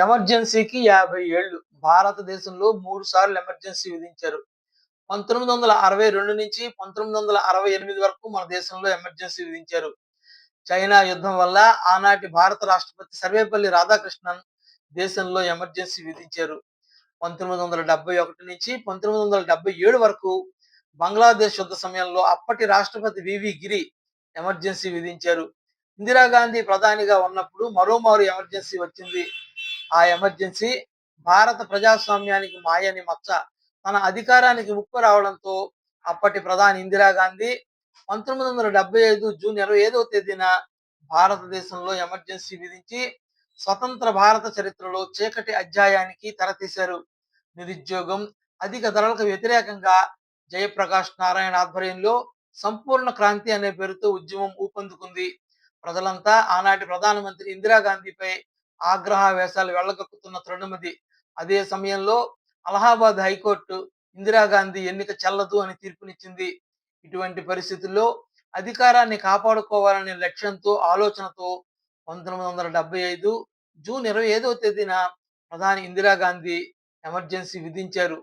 ఎమర్జెన్సీకి యాభై ఏళ్ళు భారతదేశంలో మూడు సార్లు ఎమర్జెన్సీ విధించారు. పంతొమ్మిది వందల అరవై రెండు నుంచి పంతొమ్మిది వందల అరవై ఎనిమిది వరకు మన దేశంలో ఎమర్జెన్సీ విధించారు. చైనా యుద్ధం వల్ల ఆనాటి భారత రాష్ట్రపతి సర్వేపల్లి రాధాకృష్ణన్ దేశంలో ఎమర్జెన్సీ విధించారు. పంతొమ్మిది వందల డెబ్బై ఒకటి నుంచి పంతొమ్మిది వందల డెబ్బై ఏడు వరకు బంగ్లాదేశ్ యుద్ధ సమయంలో అప్పటి రాష్ట్రపతి వివి గిరి ఎమర్జెన్సీ విధించారు. ఇందిరాగాంధీ ప్రధానిగా ఉన్నప్పుడు మరోమారు ఎమర్జెన్సీ వచ్చింది. ఆ ఎమర్జెన్సీ భారత ప్రజాస్వామ్యానికి మాయని మచ్చ. తన అధికారానికి ఉక్కు రావడంతో అప్పటి ప్రధాని ఇందిరాగాంధీ పంతొమ్మిది వందల డెబ్బై ఐదు జూన్ ఇరవై ఐదవ తేదీన భారతదేశంలో ఎమర్జెన్సీ విధించి స్వతంత్ర భారత చరిత్రలో చీకటి అధ్యాయానికి తెరతీశారు. నిరుద్యోగం అధిక ధరలకు వ్యతిరేకంగా జయప్రకాష్ నారాయణ ఆధ్వర్యంలో సంపూర్ణ క్రాంతి అనే పేరుతో ఉద్యమం ఊపందుకుంది. ప్రజలంతా ఆనాటి ప్రధానమంత్రి ఇందిరాగాంధీపై ఆగ్రహ వేషాలు వెళ్ళగక్కుతున్న తరుణమది. అదే సమయంలో అలహాబాద్ హైకోర్టు ఇందిరాగాంధీ ఎన్నిక చెల్లదు అని తీర్పునిచ్చింది. ఇటువంటి పరిస్థితుల్లో అధికారాన్ని కాపాడుకోవాలనే లక్ష్యంతో ఆలోచనతో పంతొమ్మిది వందల డెబ్బై ఐదు జూన్ ఇరవై ఐదవ తేదీన ప్రధాని ఇందిరాగాంధీ ఎమర్జెన్సీ విధించారు.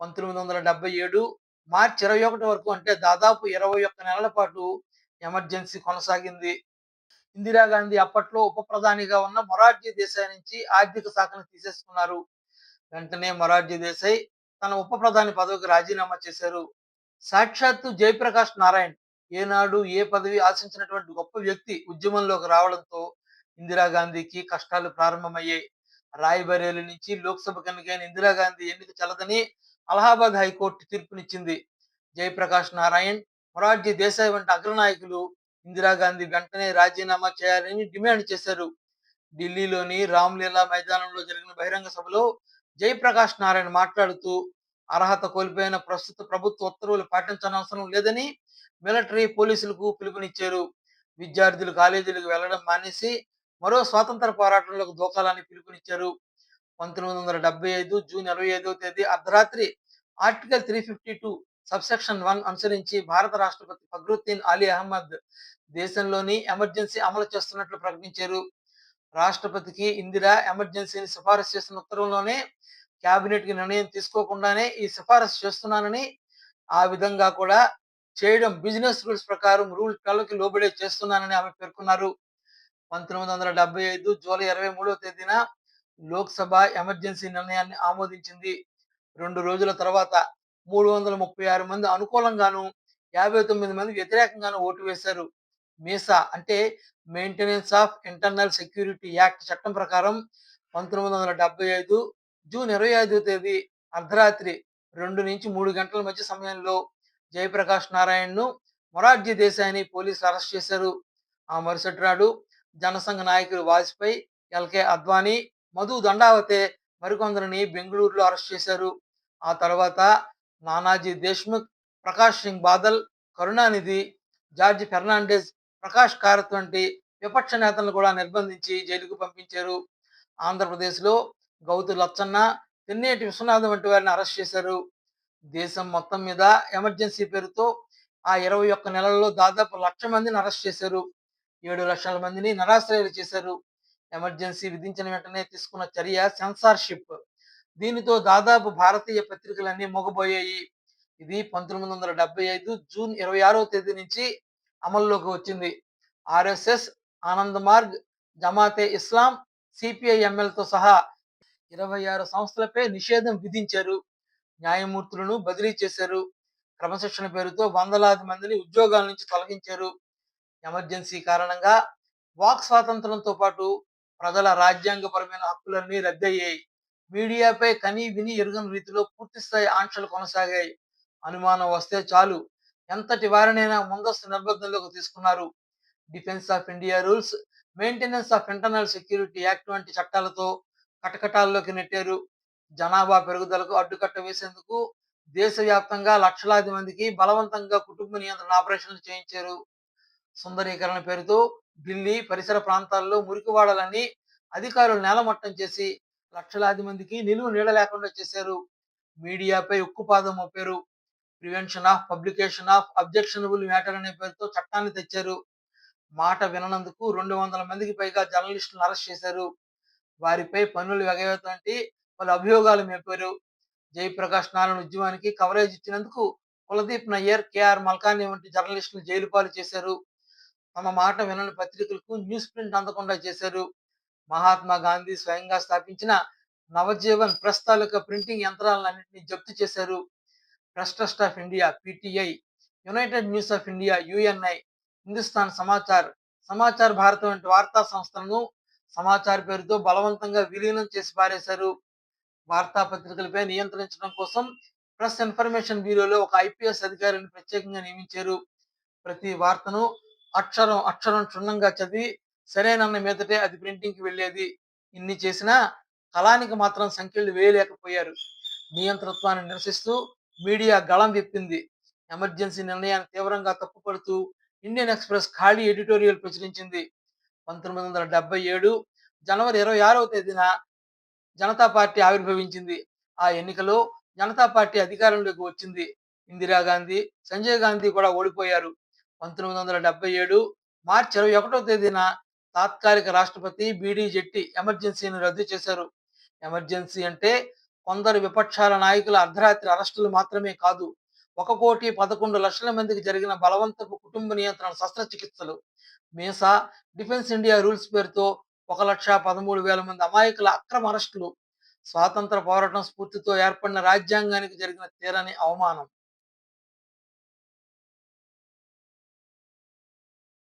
పంతొమ్మిది వందల డెబ్బై ఏడు మార్చి ఇరవై ఒకటి వరకు అంటే దాదాపు ఇరవై ఒక్క నెలల పాటు ఎమర్జెన్సీ కొనసాగింది. ఇందిరాగాంధీ అప్పట్లో ఉప ప్రధానిగా ఉన్న మొరార్జీ దేశాయ్ నుంచి ఆర్థిక శాఖను తీసేసుకున్నారు. వెంటనే మొరార్జీ దేశాయ్ తన ఉప ప్రధాని పదవికి రాజీనామా చేశారు. సాక్షాత్తు జయప్రకాష్ నారాయణ్ ఏనాడు ఏ పదవి ఆశించినటువంటి గొప్ప వ్యక్తి ఉద్యమంలోకి రావడంతో ఇందిరాగాంధీకి కష్టాలు ప్రారంభమయ్యాయి. రాయ్బరేలి నుంచి లోక్సభకు ఎన్నికైన ఇందిరాగాంధీ ఎన్నిక చల్లదని అలహాబాద్ హైకోర్టు తీర్పునిచ్చింది. జయప్రకాష్ నారాయణ్ మొరార్జీ దేశాయ్ వంటి అగ్రనాయకులు ఇందిరాగాంధీ వెంటనే రాజీనామా చేయాలని డిమాండ్ చేశారు. ఢిల్లీలోని రామ్లీలా మైదానంలో జరిగిన బహిరంగ సభలో జయప్రకాష్ నారాయణ మాట్లాడుతూ అర్హత కోల్పోయిన ప్రస్తుత ప్రభుత్వ ఉత్తర్వులు పాటించనవసరం లేదని మిలిటరీ పోలీసులకు పిలుపునిచ్చారు. విద్యార్థులు కాలేజీలకు వెళ్ళడం మానేసి మరో స్వాతంత్ర పోరాటంలోకి దూకాలని పిలుపునిచ్చారు. పంతొమ్మిది వందల డెబ్బై ఐదు జూన్ ఇరవై ఐదవ తేదీ అర్ధరాత్రి article three fifty two subsection one అనుసరించి భారత రాష్ట్రపతి ఫగ్రుద్దీన్ అలీ అహ్మద్ దేశంలోని ఎమర్జెన్సీ అమలు చేస్తున్నట్లు ప్రకటించారు. రాష్ట్రపతికి ఇందిరా ఎమర్జెన్సీని సిఫారసు చేసిన ఉత్తర్వుల్లోనే కేబినెట్కి నిర్ణయం తీసుకోకుండానే ఈ సిఫారసు చేస్తున్నానని ఆ విధంగా కూడా చేయడం బిజినెస్ రూల్స్ ప్రకారం రూల్ కళ్ళకి లోబడే చేస్తున్నానని ఆమె పేర్కొన్నారు. పంతొమ్మిది వందల డెబ్బై ఐదు జూలై ఇరవై మూడవ తేదీన లోక్సభ ఎమర్జెన్సీ నిర్ణయాన్ని ఆమోదించింది. రెండు రోజుల తర్వాత మూడు వందల ముప్పై ఆరు మంది అనుకూలంగాను యాభై తొమ్మిది మంది వ్యతిరేకంగాను ఓటు వేశారు. మీసా అంటే maintenance of internal security act చట్టం ప్రకారం పంతొమ్మిది వందల డెబ్బై ఐదు జూన్ ఇరవై ఐదో తేదీ అర్ధరాత్రి రెండు నుంచి మూడు గంటల మధ్య సమయంలో జయప్రకాష్ నారాయణ్ను మొరార్జీ దేశాయిని పోలీసులు అరెస్ట్ చేశారు. ఆ మరుసటి నాడు జనసంఘ నాయకులు వాజ్పేయి ఎల్కే అద్వానీ మధు దండావతే మరికొందరిని బెంగళూరులో అరెస్ట్ చేశారు. ఆ తర్వాత నానాజీ దేశ్ముఖ్ ప్రకాష్ సింగ్ బాదల్ కరుణానిధి జార్జ్ ఫెర్నాండెస్ ప్రకాష్ కారత్ వంటి విపక్ష నేతలను కూడా నిర్బంధించి జైలుకు పంపించారు. ఆంధ్రప్రదేశ్లో గౌతు లచ్చన్న తెన్నేటి విశ్వనాథం వంటి వారిని అరెస్ట్ చేశారు. దేశం మొత్తం మీద ఎమర్జెన్సీ పేరుతో ఆ ఇరవై ఒక్క నెలల్లో దాదాపు లక్ష మందిని అరెస్ట్ చేశారు. ఏడు లక్షల మందిని నిరాశ్రయాలు చేశారు. ఎమర్జెన్సీ విధించిన వెంటనే తీసుకున్న చర్య సెన్సార్షిప్. దీనితో దాదాపు భారతీయ పత్రికలన్నీ మొగబోయాయి. ఇది పంతొమ్మిది వందల డెబ్బై ఐదు జూన్ ఇరవై ఆరో తేదీ నుంచి అమల్లోకి వచ్చింది. ఆర్ఎస్ఎస్ ఆనంద్ మార్గ్ జమాతే ఇస్లాం సిపిఐఎంఎల్తో సహా ఇరవై ఆరు సంస్థలపై నిషేధం విధించారు. న్యాయమూర్తులను బదిలీ చేశారు. క్రమశిక్షణ పేరుతో వందలాది మందిని ఉద్యోగాల నుంచి తొలగించారు. ఎమర్జెన్సీ కారణంగా వాక్ స్వాతంత్రంతో పాటు ప్రజల రాజ్యాంగపరమైన హక్కులన్నీ రద్దయ్యాయి. మీడియాపై కని విని ఎరుగని రీతిలో పూర్తిస్థాయి ఆంక్షలు కొనసాగాయి అనుమానం వస్తే చాలు. ఎంతటి వారినైనా ముందస్తు నిర్బంధంలోకి తీసుకున్నారు. Defence of India rules maintenance of internal security act వంటి చట్టాలతో కటకటాల్లోకి నెట్టారు. జనాభా పెరుగుదలకు అడ్డుకట్ట వేసేందుకు దేశవ్యాప్తంగా లక్షలాది మందికి బలవంతంగా కుటుంబ నియంత్రణ ఆపరేషన్లు చేయించారు. సుందరీకరణ పేరుతో ఢిల్లీ పరిసర ప్రాంతాల్లో మురికివాడలని అధికారులు నేలమట్టం చేసి లక్షలాది మందికి నిలువు నీడ లేకుండా చేశారు. మీడియాపై ఉక్కుపాదం మోపారు. Prevention of publication of objectionable matter అనే పేరుతో చట్టాన్ని తెచ్చారు. మాట విననందుకు రెండు వందల మందికి పైగా జర్నలిస్టులను అరెస్ట్ చేశారు. వారిపై పన్నులు ఎగవేతంటి పలు అభియోగాలు మేపారు. జయప్రకాష్ నారాయణ ఉద్యమానికి కవరేజ్ ఇచ్చినందుకు కులదీప్ నయ్యర్ కేఆర్ మల్కాని వంటి జర్నలిస్టులు జైలు పాలు చేశారు. తమ మాట వినని పత్రికలకు న్యూస్ ప్రింట్ అందకుండా చేశారు. మహాత్మా గాంధీ స్వయంగా స్థాపించిన నవజీవన్ ప్రెస్ తాలూకా ప్రింటింగ్ యంత్రాలన్నింటినీ జప్తు చేశారు. Press trust of India PTI united news of India UNI Hindustan Samachar Samachar Bharat వంటి వార్తా సంస్థలను సమాచార పేరుతో బలవంతంగా విలీనం చేసి పారేశారు. వార్తాపత్రికలపై నియంత్రించడం కోసం ప్రెస్ ఇన్ఫర్మేషన్ బ్యూరోలో ఒక ఐపీఎస్ అధికారిని ప్రత్యేకంగా నియమించారు. ప్రతి వార్తను అక్షరం అక్షరం క్షుణ్ణంగా చదివి సరేనన్న మీదటే అది ప్రింటింగ్కి వెళ్ళేది ఇన్ని చేసినా కళానికి మాత్రం సంఖ్యలు వేయలేకపోయారు. నియంతృత్వాన్ని నిరసిస్తూ మీడియా గళం విప్పింది. ఎమర్జెన్సీ నిర్ణయాన్ని తీవ్రంగా తప్పుపడుతూ ఇండియన్ ఎక్స్ప్రెస్ ఖాళీ ఎడిటోరియల్ ప్రచురించింది. పంతొమ్మిది వందల డెబ్బై ఏడు జనవరి ఇరవై ఆరవ తేదీన జనతా పార్టీ ఆవిర్భవించింది. ఆ ఎన్నికలో జనతా పార్టీ అధికారంలోకి వచ్చింది. ఇందిరాగాంధీ సంజయ్ గాంధీ కూడా ఓడిపోయారు. పంతొమ్మిది వందల డెబ్బై ఏడు మార్చి ఇరవై ఒకటో తేదీన తాత్కాలిక రాష్ట్రపతి బీడీ జెట్టి ఎమర్జెన్సీని రద్దు చేశారు. ఎమర్జెన్సీ అంటే కొందరు విపక్షాల నాయకుల అర్ధరాత్రి అరెస్టులు మాత్రమే కాదు ఒక కోటి పదకొండు లక్షల మందికి జరిగిన బలవంతపు కుటుంబ నియంత్రణ శస్త్రచికిత్సలు. మీసా డిఫెన్స్ ఇండియా రూల్స్ పేరుతో ఒక లక్ష పదమూడు వేల మంది అమాయకుల అక్రమ అరెస్టులు. స్వాతంత్ర పోరాటం స్ఫూర్తితో ఏర్పడిన రాజ్యాంగానికి జరిగిన తీరని అవమానం.